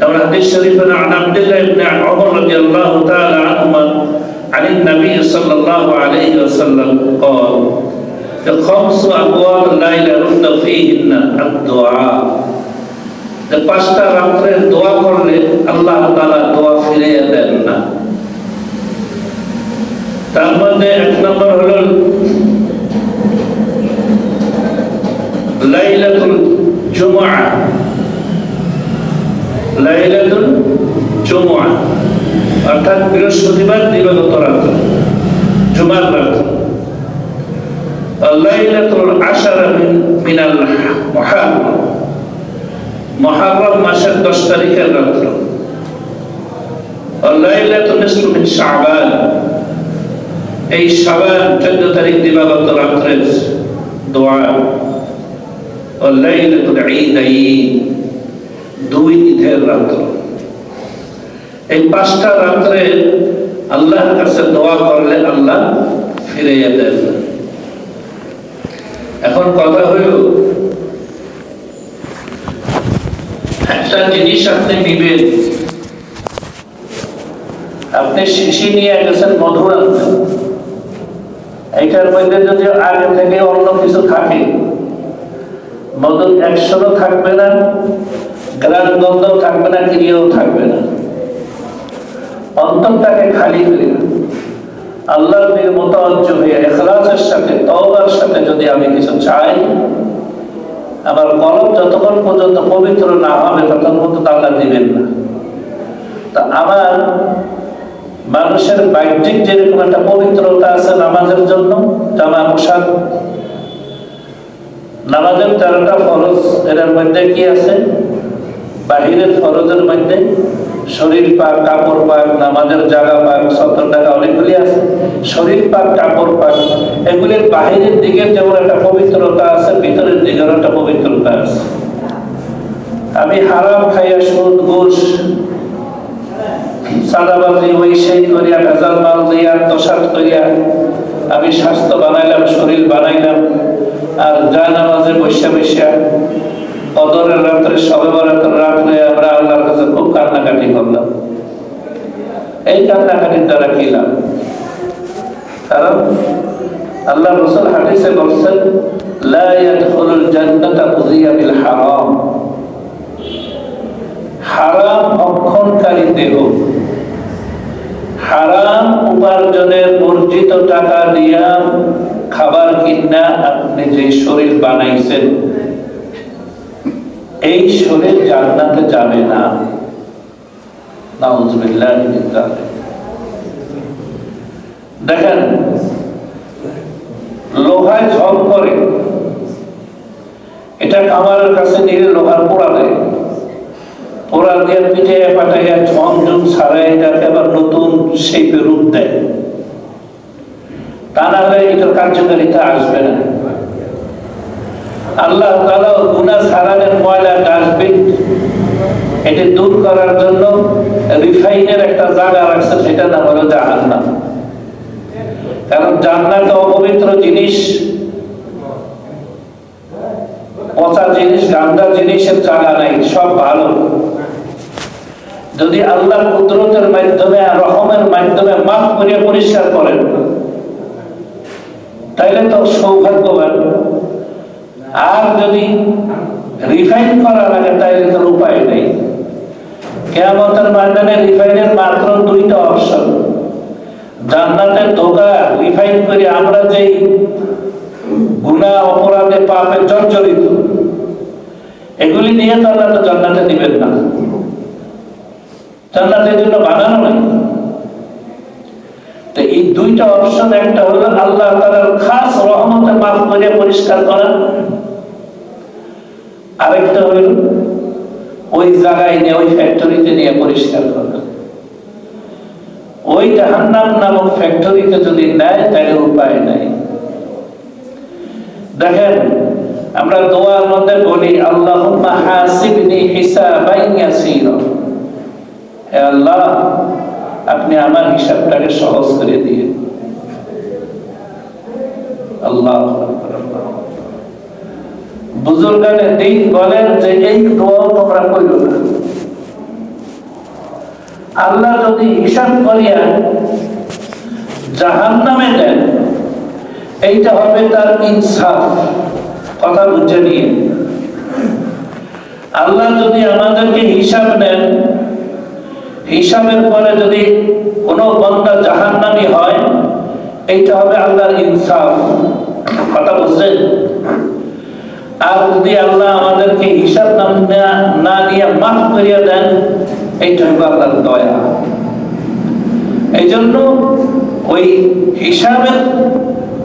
كما الحديث الشريف عن عبد الله بن عمر رضي الله تعالى عنهما عن النبي صلى الله عليه وسلم قال خمس أبواب لا يرد فيهن الدعاء যে পাঁচটা রাত্রে দোয়া করলে আল্লাহ তালা দোয়া ফিরিয়ে দেন না তার মধ্যে এক নম্বর হলো লাইলাতুল জুমআ লাইলাতুল জুমআ অর্থাৎ বৃহস্পতিবার দিবাগত রাত্র জুমার রাত্র লাইলাতুল আশারা মিন মিনাল মুহাররম মহারম মাসের দশ তারিখের রাত্র লাইলাতুল নিসফু মিন শাবান এই শাবান চোদ্দ তারিখ দিবাগত রাত্রের দোয়া ও লাইলাতুল ঈদাইন দুই ঈদের রাত্র। এই পাঁচটা রাত্রে আল্লাহর কাছে দোয়া করলে আল্লাহ ফিরে দেন। এখন কথা হইল একটা জিনিস আপনি নিবেন। আপনি শিশি নিয়ে গেছেন, মধু আনতে এইটার মধ্যে যদি আগে থেকে অন্য কিছু থাকে, মধু একশোরও থাকবে না থাকবে না, ক্রিয়াও থাকবে না। অন্তরটাকে খালি করে হয়ে, এখলাসের সাথে, তওবার সাথে যদি আমি কিছু চাই, আমার কলম যতক্ষণ পর্যন্ত পবিত্র না হবে, ততক্ষণ পর্যন্ত আল্লাহ দিবেন না। তা আমার মানুষের বাহ্যিক যেরকম একটা পবিত্রতা আছে নামাজের জন্য, জামা পোশাক, নামাজের তেরোটা ফরজ, এটার মধ্যে কি আছে? বাহিরের ফরজের মধ্যে শরীর পাক, কাপড় পাক, নামাজের জায়গা পাক, সত্তর টাকা অনেকগুলি আছে। শরীর পাক, কাপড় পাক, এগুলির বাহিরের দিকের যেমন একটা পবিত্রতা আছে, ভিতরের দিকের একটা পবিত্রতা আছে। আমি হারাম খাইয়া সুদ, ঘুষ সাদাবাজি ওই সেই করিয়া, ভেজাল মাল দিয়া তোষাদ করিয়া আমি স্বাস্থ্য বানাইলাম, শরীর বানাইলাম, আর যা নামাজে বৈশা বৈশা কদরের রাত্রে সবে বরাতের রাত্রে আমরা আল্লাহর কাছে খুব কান্নাকাটি করলাম। এই কান্নাকাটির দ্বারা কি লাভ? কারণ আল্লাহ রসুল হাদিসে বলছেন, লা ইয়াদখুলুল জান্নাতা বিল হারাম। হারাম ভক্ষণকারী দেহ। হারাম উপার্জনের অর্জিত টাকা দিয়া খাবার কিনা আপনি যে শরীর বানাইছেন এই শরীর জান্নাতে যাবে না। দেখেন, লোহায় ঝল করে, এটা কামারের কাছে নিয়ে লোহার পোড়া দেয়। পোড়া দিয়ে পিঠে পাঠাইয়া ঝন ঝন ছাড়াই এটাকে আবার নতুন শেপে রূপ দেয়। তা না হলে এটার কার্যকারিতা আসবে না। আল্লাহ গুনাহ ছাড়ানোর ময়লা ডাস্টবিন এটি দূর করার জন্য রিফাইনের একটা জায়গা রাখছে সেটা নাম হলো কারণ অপবিত্র জিনিস, পচা জিনিস, গান্দা জিনিসের জায়গা নাই, সব ভালো। যদি আল্লাহ কুদরতের মাধ্যমে আর রহমের মাধ্যমে মাফ করিয়া পরিষ্কার করেন, তাইলে তো সৌভাগ্যবান। আর যদি রিফাইন করা লাগে তাইলে তোর উপায় নেই, কেয়ামতের ময়দানে রিফাইনের মাত্র দুইটা অপশন জান্নাতের ধোকা রিফাইন করে আমরা যেই গুণা অপরাধে পাপে জর্জরিত, এগুলি নিয়ে তো আল্লাহ তো জান্নাতে দিবেন না। জান্নাতের জন্য বানানো নাই এই দুইটা অপশন, একটা হলো আল্লাহ তাআলার খাস রহমতে করে পরিষ্কার করা। আরেকটা হলো ওই জায়গায় নিয়ে, ওই ফ্যাক্টরিতে নিয়ে পরিষ্কার করা। ওই জাহান্নাম নামক ফ্যাক্টরিতে যদি নেয়, তাহলে উপায় নাই। দেখেন, আমরা দোয়ার মধ্যে বলি, আল্লাহুম্মা হাসিবনি হিসাবান ইয়াসীরা। হে আল্লাহ আপনি আমার হিসাবটাকে সহজ করে দিয়ে আল্লাহ বুজুর্গানে দিন বলেন যে, এই দোয়া তোমরা কইল না। আল্লাহ যদি হিসাব করিয়া জাহান নামে দেন, এইটা হবে তার ইনসাফ। কথা বুঝে নিয়ে আল্লাহ যদি আমাদেরকে হিসাব নেন হিসাবের পরে যদি কোনো বন্দা জাহান্নামি হয়, এইটা হবে আল্লাহর ইনসাফ। কথা বুঝছেন? আর যদি আল্লাহ আমাদেরকে হিসাব নাম না- নিয়ে মাফ করিয়া দেন, এইটা হবে আল্লাহর দয়া। এই জন্য ওই হিসাবের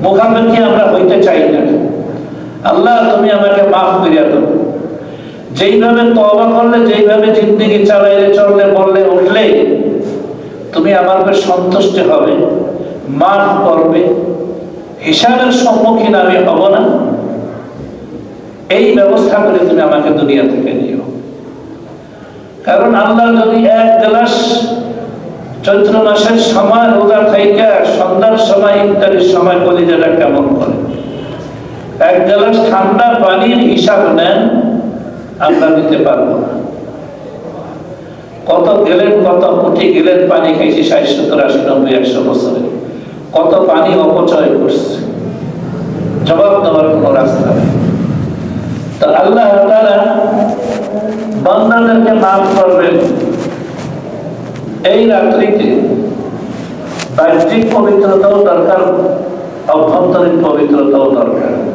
মুখাপেক্ষি আমরা হইতে চাই না। আল্লাহ তুমি আমাকে মাফ করিয়া দাও। যেইভাবে তবা করলে, যেইভাবে জিন্দগি চালাইলে, চললে, বললে, উঠলে, তুমি আমার উপর সন্তুষ্ট হবে, মাফ করবে, হিসাবের সম্মুখীন আমি হব না। এই ব্যবস্থা করে তুমি আমাকে দুনিয়া থেকে নিও। কারণ আল্লাহ যদি এক গ্লাস চৈত্র মাসের সময় রোজা থেকে সন্ধ্যার সময় ইত্যাদির সময় কলিজাটা কেমন করে? এক গ্লাস ঠান্ডা পানির হিসাব নেন আমরা দিতে পারব না। কত গেলেন, কত কোটি গেলেন, পানি খাইছি ষাট, সত্তর, আশি, নব্বই, একশো বছরে। কত পানি অপচয় করছে। জবাব দেওয়ার কোনো রাস্তা নেই। তো আল্লাহ তাআলা বান্দাদেরকে মাফ করবেন। এই রাত্রিতে বাহ্যিক পবিত্রতাও দরকার, অভ্যন্তরীণ পবিত্রতাও দরকার।